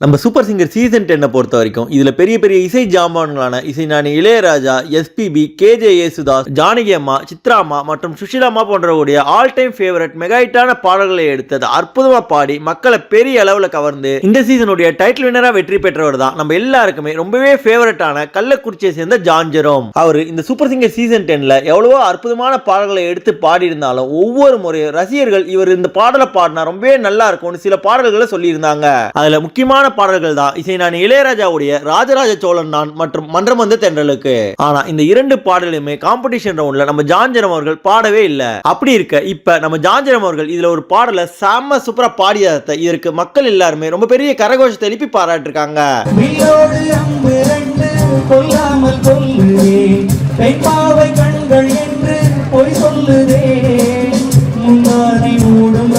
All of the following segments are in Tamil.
நம்ம சூப்பர் சிங்கர் சீசன் டென்னை பொறுத்த வரைக்கும் இதில் பெரிய பெரிய இசை ஜாமான்களான இசைஞானி இளையராஜா எஸ்பிபி கேஜே யேசுதாஸ் ஜானகி அம்மா சித்ராமா மற்றும் சுஷிலாமா போன்றவருடைய ஆல் டைம் ஃபேவரட் மெகாயிட்டான பாடல்களை எடுத்தது அற்புதமாக பாடி மக்களை பெரிய அளவில் கவர்ந்து இந்த சீசனுடைய டைட்டில் வினரா வெற்றி பெற்றவர் தான். நம்ம எல்லாருக்குமே ரொம்பவே ஃபேவரட்டான கள்ளக்குறிச்சியை சேர்ந்த ஜான் ஜெரோம் அவர் இந்த சூப்பர் சிங்கர் சீசன் டென்னில் எவ்வளவோ அற்புதமான பாடல்களை எடுத்து பாடியிருந்தாலும் ஒவ்வொரு முறையும் ரசிகர்கள் இவர் இந்த பாடலை பாடினா ரொம்பவே நல்லா இருக்கும்னு சில பாடல்களை சொல்லியிருந்தாங்க. அதில் முக்கியமான பாடல்கள் தான். இசை நான் இளையராஜாவுடைய ராஜராஜ சோழன் நான் மற்றும் மன்றம் வந்து தென்றலுக்கு. ஆனா இந்த இரண்டு பாடலுமே காம்படிஷன் ரவுண்ட்ல நம்ம ஜான்ஜரம் அவர்கள் பாடவே இல்லை. அப்படி இருக்க இப்ப நம்ம ஜான்ஜரம் அவர்கள் இதுல ஒரு பாடலை செம்ம சூப்பரா பாடியதை இதற்கு மக்கள் எல்லாருமே ரொம்ப பெரிய கரகோஷத்தை எழுப்பி பாராட்டிருக்காங்க. வில்லோடு அம்பு கண்கள் என்று பொய் முன்னாடி மூடும்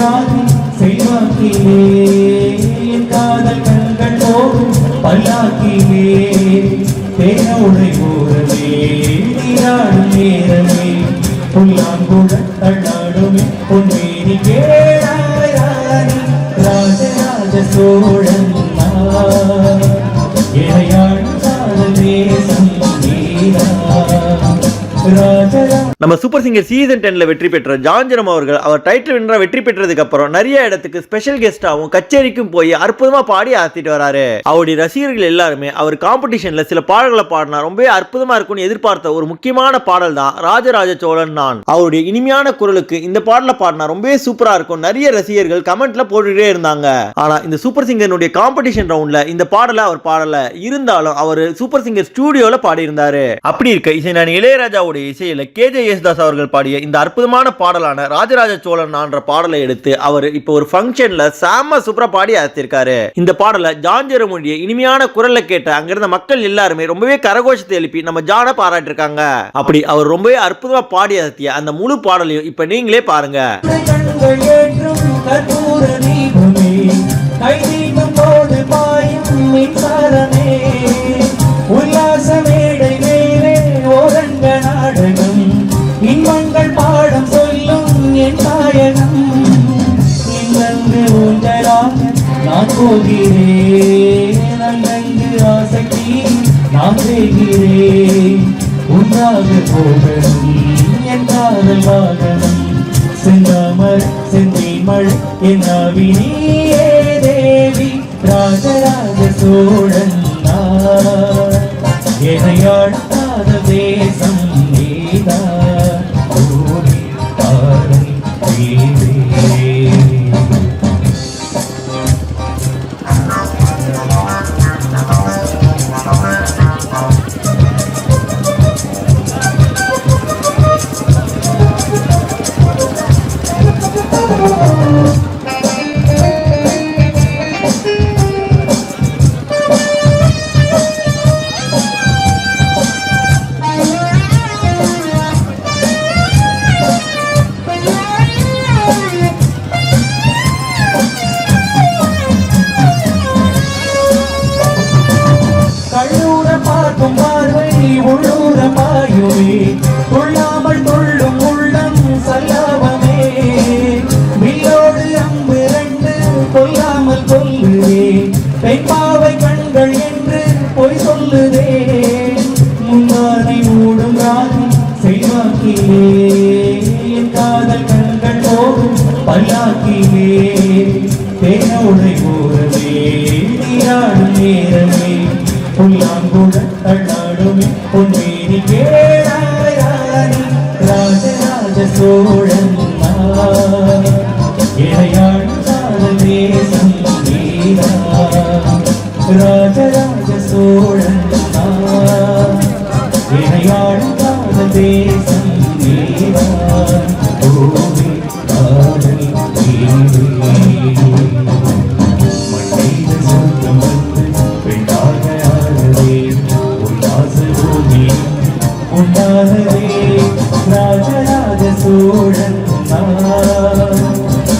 போடும் பல்லாக்கிலே தேனோடை போறவே நீராடும் நேரமே புல்லாங்குழ தள்ளாடுமே பொன்னேரி கேளாய் ராஜராஜ சோழ நம்ம சூப்பர் சிங்கர் சீசன் டென்ல வெற்றி பெற்ற ஜான்ஜரம் அவர்கள் அவர் டைட்டில் வின்னரா வெற்றி பெற்றதுக்கு அப்புறம் நிறைய இடத்துக்கு ஸ்பெஷல் கெஸ்டாவும் கச்சேரிக்கும் போய் அற்புதமா பாடி ஆத்திட்டு வராரு. அவருடைய ரசிகர்கள் எல்லாருமே அவர் காம்படிஷன்ல சில பாடல்களை பாடினா ரொம்ப அற்புதமா இருக்கும்னு எதிர்பார்த்த ஒரு முக்கியமான பாடல் தான் ராஜராஜ சோழன் நான். அவருடைய இனிமையான குரலுக்கு இந்த பாடலை பாடினா ரொம்ப சூப்பரா இருக்கும். நிறைய ரசிகர்கள் கமெண்ட்ல போட்டுட்டே இருந்தாங்க. ஆனா இந்த சூப்பர் சிங்கருடைய காம்படிஷன் ரவுண்ட்ல இந்த பாடலை அவர் பாடல. இருந்தாலும் அவர் சூப்பர் சிங்கர் ஸ்டூடியோல பாடியிருந்தாரு. அப்படி இருக்க இசை நான் இளையராஜாவுடைய இசையில கேஜே யேசுதாஸ் அவர்கள் பாடிய இந்த அற்புதமான பாடலான ராஜராஜ சோழன் ஆன்ற பாடலை எடுத்து அவர் இப்போ ஒரு ஃபங்க்ஷன்ல சாம சூப்பரா பாடி அழைத்திருக்காரு. இந்த பாடலை ஜான்ஜர மொழியை இனிமையான குரல்ல கேட்ட அங்கிருந்த மக்கள் எல்லாருமே ரொம்பவே கரகோஷத்தை எழுப்பி நம்ம ஜானை பாராட்டிருக்காங்க. அப்படி அவர் ரொம்பவே அற்புதமா பாடி அழைத்திய அந்த முழு பாடலையும் இப்ப நீங்களே பாருங்க. போகிறேன் அங்கங்கு ஆசைக்கு நான் செய்கிறேன். உன்னாக போகணும் என் காதல் வாகனம். செந்தாமரை தேவி. ராஜராஜ சோழன் எனையாடாத தேசம் ஓடி பாடல் போகும் பல்லாக்கிலே தேனோடை போறவே நீராடும் நேரமே புல்லாங்குழ தள்ளாடுமே பொன்னேரி கேளாய் ராணி ராஜராஜ சோழன் நான். இறையாள் காதல் தேசம் நீரா. ராஜராஜ சோழன் நான். இறையாள் காதல் தேசம் நீரா. சோழன் நான்.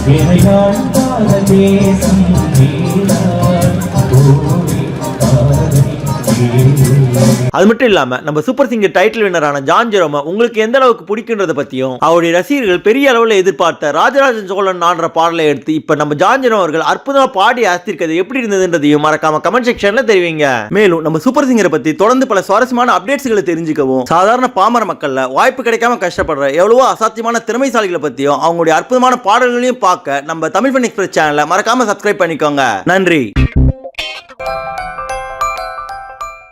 இறையாள் கால தேசம் நீதான் ஓடி காதல் அது மட்டும் இல்லாம நம்ம சூப்பர் சிங்கர் டைட்டில் வின்னரான ஜான் ஜெரோமா உங்களுக்கு எந்த அளவுக்கு பிடிக்குன்றத பத்தியும் அவருடைய ரசிகர்கள் பெரிய அளவில் எதிர்பார்த்த ராஜராஜன் சோழன் நான்ற பாடலை எடுத்து இப்ப நம்ம ஜான் ஜெரோம் அவர்கள் அற்புதமா பாடி ஆஸ்திருக்கிறது எப்படி இருந்ததுன்றதையும் மறக்காம கமெண்ட் செக்ஷன்ல தெரிவிங்க. மேலும் நம்ம சூப்பர் சிங்கரை பத்தி தொடர்ந்து பல சுவாரஸ்யமான அப்டேட்ஸ்களை தெரிஞ்சுக்கவும் சாதாரண பாமர மக்கள்ல வாய்ப்பு கிடைக்காம கஷ்டப்படுற எவ்வளவோ அசாத்தியமான திறமைசாலிகளை பத்தியும் அவங்களுடைய அற்புதமான பாடல்களையும் பார்க்க நம்ம தமிழ் பண்ணி எக்ஸ்பிரஸ் சேனலை மறக்காம சப்ஸ்கிரைப் பண்ணிக்கோங்க. நன்றி.